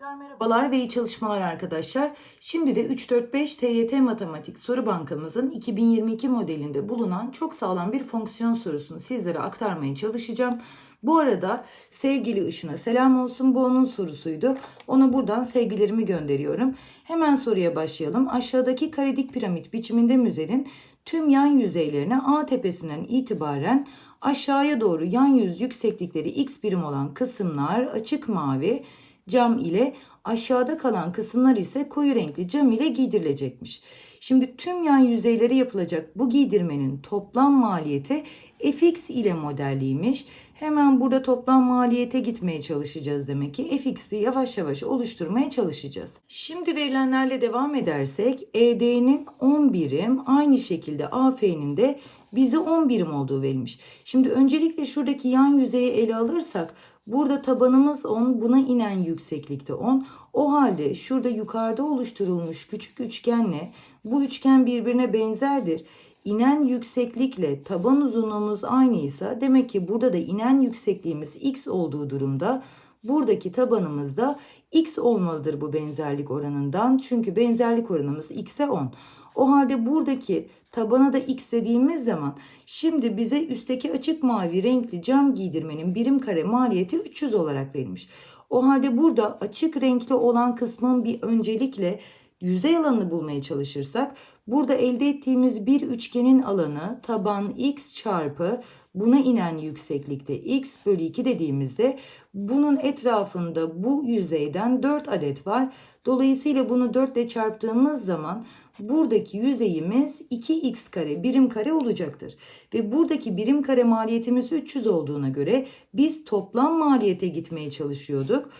Tekrar merhabalar ve iyi çalışmalar arkadaşlar. Şimdi de 345 TYT Matematik Soru Bankamızın 2022 modelinde bulunan çok sağlam bir fonksiyon sorusunu sizlere aktarmaya çalışacağım. Bu arada sevgili Işın'a selam olsun. Bu onun sorusuydu. Ona buradan sevgilerimi gönderiyorum. Hemen soruya başlayalım. Aşağıdaki karedik piramit biçiminde müzenin tüm yan yüzeylerine A tepesinden itibaren aşağıya doğru yan yüz yükseklikleri x birim olan kısımlar açık mavi cam ile aşağıda kalan kısımlar ise koyu renkli cam ile giydirilecekmiş. Şimdi tüm yan yüzeyleri yapılacak bu giydirmenin toplam maliyeti fx ile modelliymiş. Hemen burada toplam maliyete gitmeye çalışacağız demek ki. fx'i yavaş yavaş oluşturmaya çalışacağız. Şimdi verilenlerle devam edersek ED'nin 10 birim aynı şekilde AF'nin de bize 10 birim olduğu verilmiş. Şimdi öncelikle şuradaki yan yüzeyi ele alırsak burada tabanımız 10 buna inen yükseklikte 10. O halde şurada yukarıda oluşturulmuş küçük üçgenle bu üçgen birbirine benzerdir. İnen yükseklikle taban uzunluğumuz aynıysa demek ki burada da inen yüksekliğimiz x olduğu durumda buradaki tabanımız da x olmalıdır bu benzerlik oranından. Çünkü benzerlik oranımız x'e 10. O halde buradaki tabana da x dediğimiz zaman şimdi bize üstteki açık mavi renkli cam giydirmenin birim kare maliyeti 300 olarak verilmiş. O halde burada açık renkli olan kısmın bir öncelikle yüzey alanını bulmaya çalışırsak burada elde ettiğimiz bir üçgenin alanı taban x çarpı buna inen yükseklikte x bölü 2 dediğimizde bunun etrafında bu yüzeyden 4 adet var. Dolayısıyla bunu 4 ile çarptığımız zaman buradaki yüzeyimiz 2x kare birim kare olacaktır. Ve buradaki birim kare maliyetimiz 300 olduğuna göre biz toplam maliyete gitmeye çalışıyorduk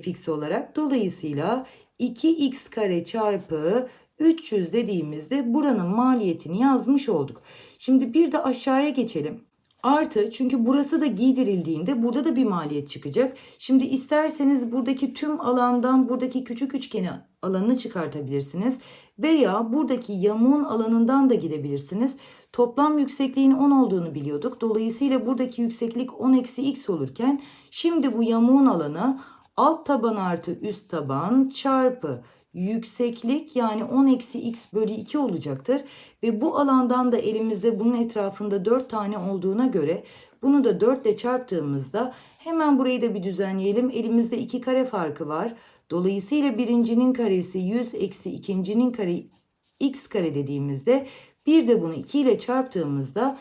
fx olarak. Dolayısıyla 2x kare çarpı 300 dediğimizde buranın maliyetini yazmış olduk. Şimdi bir de aşağıya geçelim. Artı çünkü burası da giydirildiğinde burada da bir maliyet çıkacak. Şimdi isterseniz buradaki tüm alandan buradaki küçük üçgeni alanını çıkartabilirsiniz. Veya buradaki yamuğun alanından da gidebilirsiniz. Toplam yüksekliğin 10 olduğunu biliyorduk. Dolayısıyla buradaki yükseklik 10 eksi x olurken şimdi bu yamuğun alanı alt taban artı üst taban çarpı yükseklik yani 10 eksi x bölü 2 olacaktır. Ve bu alandan da elimizde bunun etrafında 4 tane olduğuna göre bunu da 4 ile çarptığımızda hemen burayı da bir düzenleyelim. Elimizde 2 kare farkı var. Dolayısıyla birincinin karesi 100 eksi ikincinin kare x kare dediğimizde bir de bunu 2 ile çarptığımızda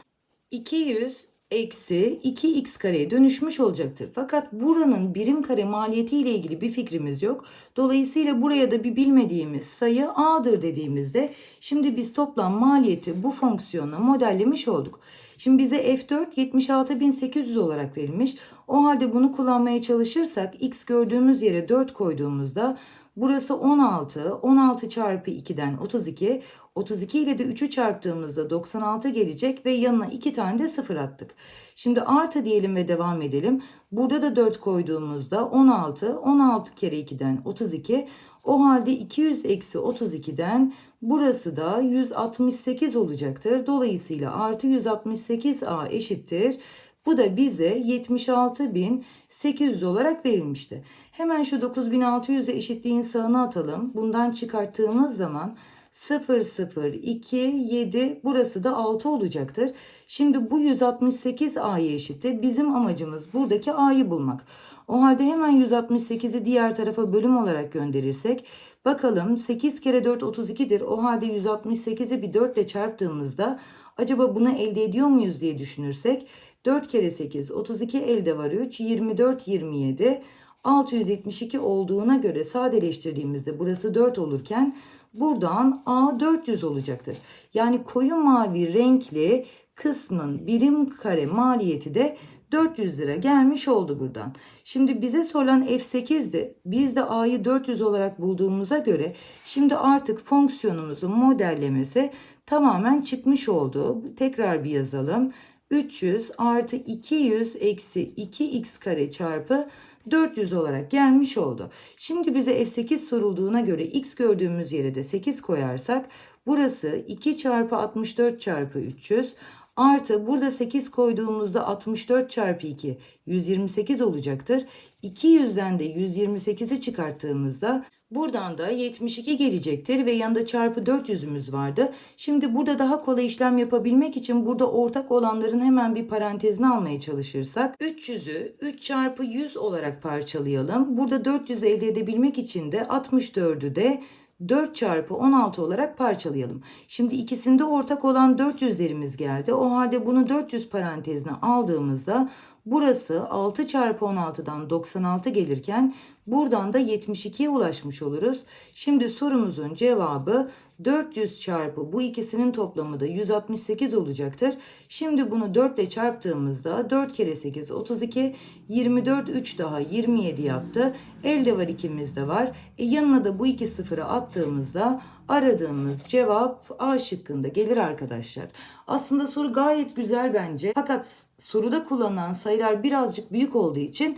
200 eksi 2x kareye dönüşmüş olacaktır. Fakat buranın birim kare maliyeti ile ilgili bir fikrimiz yok. Dolayısıyla buraya da bir bilmediğimiz sayı a'dır dediğimizde şimdi biz toplam maliyeti bu fonksiyonla modellemiş olduk. Şimdi bize F4 76.800 olarak verilmiş. O halde bunu kullanmaya çalışırsak x gördüğümüz yere 4 koyduğumuzda burası 16. 16 çarpı 2'den 32. 32 ile de 3'ü çarptığımızda 96 gelecek ve yanına 2 tane de 0 attık. Şimdi artı diyelim ve devam edelim. Burada da 4 koyduğumuzda 16. 16 kere 2'den 32. O halde 200 eksi 32'den burası da 168 olacaktır. Dolayısıyla artı 168a eşittir. Bu da bize 76.800 olarak verilmişti. Hemen şu 9600'e eşitliğin sağına atalım. Bundan çıkarttığımız zaman 0, 0, 2, 7 burası da 6 olacaktır. Şimdi bu 168 A'ya eşittir. Bizim amacımız buradaki A'yı bulmak. O halde hemen 168'i diğer tarafa bölüm olarak gönderirsek bakalım 8 kere 4 32'dir. O halde 168'i bir 4 ile çarptığımızda acaba bunu elde ediyor muyuz diye düşünürsek 4 kere 8 32 elde var 3 24 27 672 olduğuna göre sadeleştirdiğimizde burası 4 olurken buradan A 400 olacaktır. Yani koyu mavi renkli kısmın birim kare maliyeti de 400 lira gelmiş oldu buradan. Şimdi bize sorulan F8'di. Biz de A'yı 400 olarak bulduğumuza göre şimdi artık fonksiyonumuzun modellemesi tamamen çıkmış oldu. Tekrar bir yazalım. 300 artı 200 eksi 2x kare çarpı 400 olarak gelmiş oldu. Şimdi bize F8 sorulduğuna göre x gördüğümüz yere de 8 koyarsak burası 2 çarpı 64 çarpı 300 artı burada 8 koyduğumuzda 64 çarpı 2 128 olacaktır. 200'den de 128'i çıkarttığımızda buradan da 72 gelecektir ve yanında çarpı 400'ümüz vardı. Şimdi burada daha kolay işlem yapabilmek için burada ortak olanların hemen bir parantezini almaya çalışırsak 300'ü 3 çarpı 100 olarak parçalayalım. Burada 400 elde edebilmek için de 64'ü de 4 çarpı 16 olarak parçalayalım. Şimdi ikisinde ortak olan 400'lerimiz geldi. O halde bunu 400 parantezine aldığımızda burası 6 çarpı 16'dan 96 gelirken buradan da 72'ye ulaşmış oluruz. Şimdi sorumuzun cevabı 400 çarpı bu ikisinin toplamı da 168 olacaktır. Şimdi bunu 4 ile çarptığımızda 4 kere 8 32 24 3 daha 27 yaptı. Elde var ikimiz de var. E yanına da bu iki sıfırı attığımızda aradığımız cevap A şıkkında gelir arkadaşlar. Aslında soru gayet güzel bence. Fakat soruda kullanılan sayılar birazcık büyük olduğu için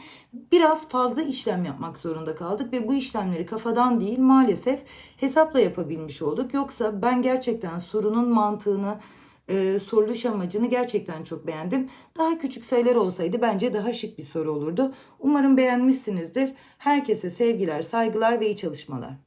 biraz fazla işlem yapmak zorunda kaldık ve bu işlemleri kafadan değil maalesef hesapla yapabilmiş olduk. Yoksa ben gerçekten sorunun mantığını e, soruluş amacını gerçekten çok beğendim. Daha küçük sayılar olsaydı bence daha şık bir soru olurdu. Umarım beğenmişsinizdir. Herkese sevgiler, saygılar ve iyi çalışmalar.